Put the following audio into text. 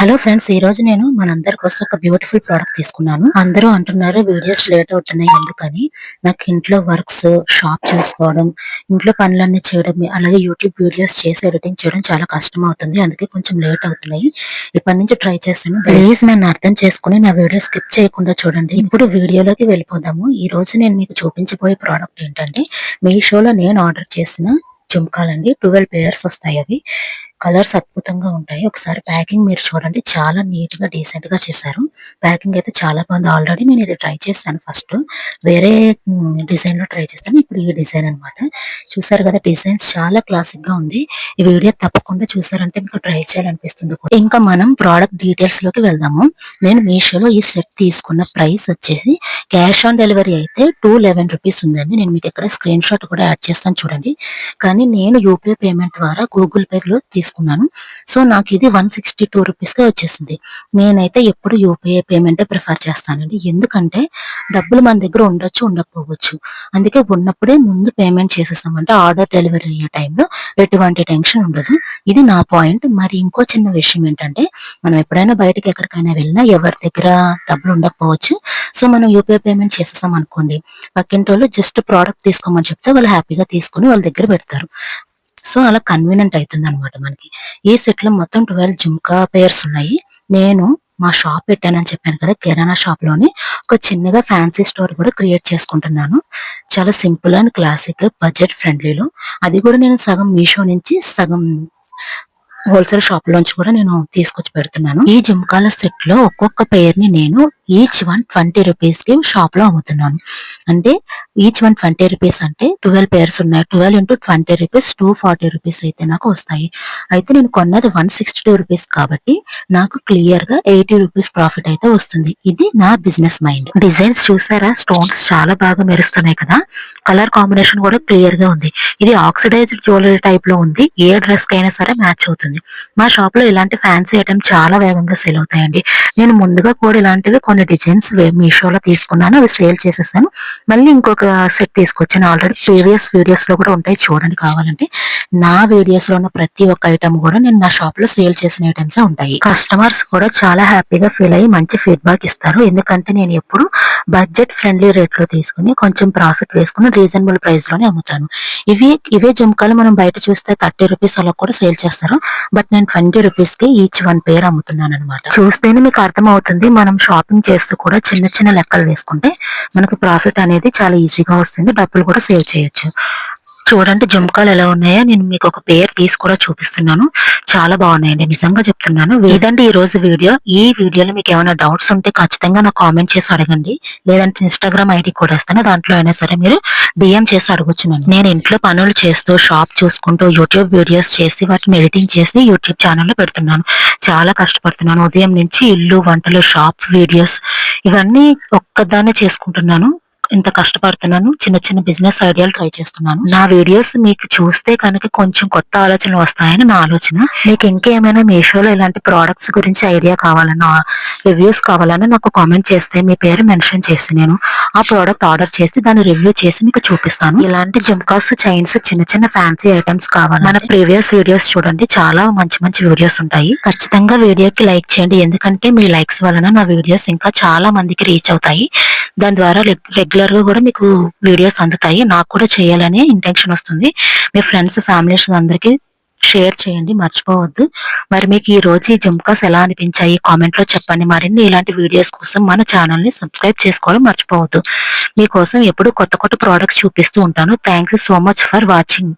Hello friends ఈ రోజు నేను మనందరి కోసం ఒక బ్యూటిఫుల్ ప్రోడక్ట్ తీసుకున్నాను. అందరూ అంటున్నారు వీడియోస్ లేట్ అవుతున్నాయి ఎందుకని? నాకు ఇంట్లో వర్క్స్ షాప్ చూసుకోవడం ఇంట్లో పనులన్నీ చేయడం అలాగే యూట్యూబ్ వీడియోస్ చేసి ఎడిటింగ్ చేయడం చాలా కష్టం అవుతుంది. అందుకే కొంచెం లేట్ అవుతున్నాయి. ఇప్పటి నుంచి ట్రై చేస్తాను. ప్లీజ్ నన్ను అర్థం చేసుకుని నా వీడియో స్కిప్ చేయకుండా చూడండి. ఇప్పుడు వీడియోలోకి వెళ్ళిపోదాము. ఈ రోజు నేను మీకు చూపించబోయే ప్రోడక్ట్ ఏంటంటే మీషోలో నేను ఆర్డర్ చేసిన జుంకాలండి ట్వెల్వ్ పేయర్స్ వస్తాయి అవి. కలర్స్ అద్భుతంగా ఉంటాయి. ఒకసారి ప్యాకింగ్ మీరు చూడండి. చాలా నీట్గా డీసెంట్గా చేశారు. ప్యాకింగ్ అయితే చాలా బాగుంది ఆల్రెడీ నేను ఇది ట్రై చేశాను ఫస్ట్. వేరే డిజైన్లో ట్రై చేస్తాను. ఇప్పుడు ఈ డిజైన్ అన్నమాట. చూసారు కదా డిజైన్స్ చాలా క్లాసిక్గా ఉంది. ఈ వీడియో తప్పకుండా చూసారంటే మీకు ట్రై చేయాలనిపిస్తుంది కూడా. ఇంకా మనం ప్రోడక్ట్ డీటెయిల్స్లోకి వెళ్దాము. నేను మీషోలో ఈ సెట్ తీసుకున్న ప్రైస్ వచ్చేసి క్యాష్ ఆన్ డెలివరీ అయితే టూ లెవెన్ రూపీస్ ఉందండి. నేను మీకు ఇక్కడ స్క్రీన్ షాట్ కూడా యాడ్ చేస్తాను చూడండి. కానీ నేను యూపీఐ పేమెంట్ ద్వారా గూగుల్ పే లో తీసుకున్నాను సో నాకు ఇది వన్ సిక్స్టీ టూ రూపీస్గా వచ్చేసింది. నేనైతే ఎప్పుడు యూపీఐ పేమెంట్ ప్రిఫర్ చేస్తానండి. ఎందుకంటే డబ్బులు మన దగ్గర ఉండొచ్చు ఉండకపోవచ్చు. అందుకే ఉన్నప్పుడే ముందు పేమెంట్ చేసేస్తామంటే ఆర్డర్ డెలివరీ అయ్యే టైంలో ఎటువంటి టెన్షన్ ఉండదు. ఇది నా పాయింట్. మరి ఇంకో చిన్న విషయం ఏంటంటే మనం ఎప్పుడైనా బయటకి ఎక్కడికైనా వెళ్ళినా ఎవరి దగ్గర డబ్బులు ఉండకపోవచ్చు. సో మనం యూపీఐ పేమెంట్ చేసేసాం అనుకోండి పక్కింటి వాళ్ళు జస్ట్ ప్రోడక్ట్ తీసుకోమని చెప్తే వాళ్ళు హ్యాపీగా తీసుకుని వాళ్ళ దగ్గర పెడతారు. సో అలా కన్వీనియంట్ అవుతుంది అనమాట మనకి. ఈ సెట్లో మొత్తం ట్వెల్వ్ జుమ్కా పేర్స్ ఉన్నాయి. నేను మా షాప్ పెట్టానని చెప్పాను కదా కిరాణా షాప్లోని ఒక చిన్నగా ఫ్యాన్సీ స్టోర్ కూడా క్రియేట్ చేసుకుంటున్నాను. చాలా సింపుల్ అండ్ క్లాసిక్ బడ్జెట్ ఫ్రెండ్లీలో అది కూడా నేను సగం మీషో నుంచి సగం హోల్సేల్ షాప్ లోంచి కూడా నేను తీసుకొచ్చి పెడుతున్నాను. ఈ జుమ్కాల సెట్లో ఒక్కొక్క పేరుని నేను ఈచ్ వన్ ట్వంటీ రూపీస్కి షాప్లో అమ్ముతున్నాను. అంటే ఈచ్ వన్ ట్వంటీ రూపీస్ అంటే ట్వెల్వ్ పేర్స్ ఉన్నాయి. Twelve into twenty rupees two forty rupees అయితే నాకు వస్తాయి. అయితే నేను కొన్నది వన్ సిక్స్టీ టూ రూపీస్ కాబట్టి నాకు క్లియర్గా ఎయిటీ రూపీస్ ప్రాఫిట్ అయితే వస్తుంది. ఇది నా బిజినెస్ మైండ్ డిజైన్స్ చూసారా? స్టోన్స్ చాలా బాగా మెరుస్తున్నాయి కదా. కలర్ కాంబినేషన్ కూడా క్లియర్గా ఉంది. ఇది ఆక్సిడైజ్డ్ జ్యువెలరీ టైప్లో ఉంది. ఏ డ్రెస్ అయినా సరే మ్యాచ్ అవుతుంది. మా షాప్లో ఇలాంటి ఫ్యాన్సీ ఐటమ్ చాలా వేగంగా సేల్ అవుతాయండి. నేను ముందుగా కూడా ఇలాంటివి కొన్ని డిజైన్స్ మీషోలో తీసుకున్నాను అవి సేల్ చేసేసాను. మళ్ళీ ఇంకొక సెట్ తీసుకొచ్చాను. ఆల్రెడీ ప్రీవియస్ వీడియోస్లో కూడా ఉంటాయి చూడండి కావాలంటే. నా వీడియోస్లో ఉన్న ప్రతి ఒక్క ఐటమ్ కూడా నేను నా షాప్లో సేల్ చేసిన ఐటమ్స్ ఉంటాయి. కస్టమర్స్ కూడా చాలా హ్యాపీగా ఫీల్ అయ్యి మంచి ఫీడ్బ్యాక్ ఇస్తారు. ఎందుకంటే నేను ఎప్పుడు బడ్జెట్ ఫ్రెండ్లీ రేట్లో తీసుకుని కొంచెం ప్రాఫిట్ వేసుకుని రీజనబుల్ ప్రైస్లోనే అమ్ముతాను. ఇవి ఇవే జుంకాలు మనం బయట చూస్తే థర్టీ రూపీస్ అలా కూడా సేల్ చేస్తారు. బట్ నేను ట్వంటీ రూపీస్కి ఈచ్ వన్ పేర్ అమ్ముతున్నాను అనమాట చూస్తేనే మీకు అర్థం అవుతుంది మనం షాపింగ్ చేస్తూ కూడా చిన్న చిన్న లెక్కలు వేసుకుంటే మనకు ప్రాఫిట్ అనేది చాలా ఈజీగా వస్తుంది. డబ్బులు కూడా సేవ్ చేయొచ్చు. చూడండి జుంకాలు ఎలా ఉన్నాయో. నేను మీకు ఒక పేరు తీసి కూడా చూపిస్తున్నాను. చాలా బాగున్నాయండి. నిజంగా చెప్తున్నాను. ఇదండి ఈ రోజు వీడియో. ఈ వీడియోలో మీకు ఏమైనా డౌట్స్ ఉంటే ఖచ్చితంగా నాకు కామెంట్ చేసి అడగండి. లేదంటే ఇన్స్టాగ్రామ్ ఐడి కూడా ఇస్తాను దాంట్లో అయినా సరే మీరు డిఎం చేసి అడగొచ్చు నేను ఇంట్లో పనులు చేస్తూ షాప్ చూసుకుంటూ యూట్యూబ్ వీడియోస్ చేసి వాటిని ఎడిటింగ్ చేసి యూట్యూబ్ ఛానల్లో పెడుతున్నాను. చాలా కష్టపడుతున్నాను. ఉదయం నుంచి ఇల్లు వంటలు షాప్ వీడియోస్ ఇవన్నీ ఒక్కదాన్నే చేసుకుంటున్నాను. ఇంత కష్టపడుతున్నాను చిన్న చిన్న బిజినెస్ ఐడియాలు ట్రై చేస్తున్నాను. నా వీడియోస్ మీకు చూస్తే కనుక కొంచెం కొత్త ఆలోచనలు వస్తాయని నా ఆలోచన. మీకు ఇంకేమైనా మీషోలో ఇలాంటి ప్రోడక్ట్స్ గురించి ఐడియా కావాలన్నా రివ్యూస్ కావాలన్నా నాకు కామెంట్ చేస్తే మీ పేరు మెన్షన్ చేసి నేను ఆ ప్రోడక్ట్ ఆర్డర్ చేసి దాన్ని రివ్యూ చేసి మీకు చూపిస్తాను. ఇలాంటి జిమ్కాస్ చైన్స్ చిన్న చిన్న ఫ్యాన్సీ ఐటమ్స్ కావాలి మన ప్రీవియస్ వీడియోస్ చూడండి. చాలా మంచి మంచి వీడియోస్ ఉంటాయి. ఖచ్చితంగా వీడియోకి లైక్ చేయండి. ఎందుకంటే మీ లైక్స్ వలన నా వీడియోస్ ఇంకా చాలా మందికి రీచ్ అవుతాయి. దాని ద్వారా రెగ్యులర్ గా కూడా మీకు వీడియోస్ అందుతాయి. నాకు కూడా చేయాలని ఇంటెన్షన్ వస్తుంది. మీ ఫ్రెండ్స్ ఫ్యామిలీస్ అందరికి షేర్ చేయండి. మర్చిపోవద్దు. మరి మీకు ఈ రోజు ఈ జుమ్కాస్ ఎలా అనిపించాయి? కామెంట్లో చెప్పండి. మరిన్ని ఇలాంటి వీడియోస్ కోసం మన ఛానల్ని సబ్స్క్రైబ్ చేసుకోవడం మర్చిపోవద్దు. మీకోసం ఎప్పుడు కొత్త కొత్త ప్రోడక్ట్స్ చూపిస్తూ ఉంటాను. Thanks so much for watching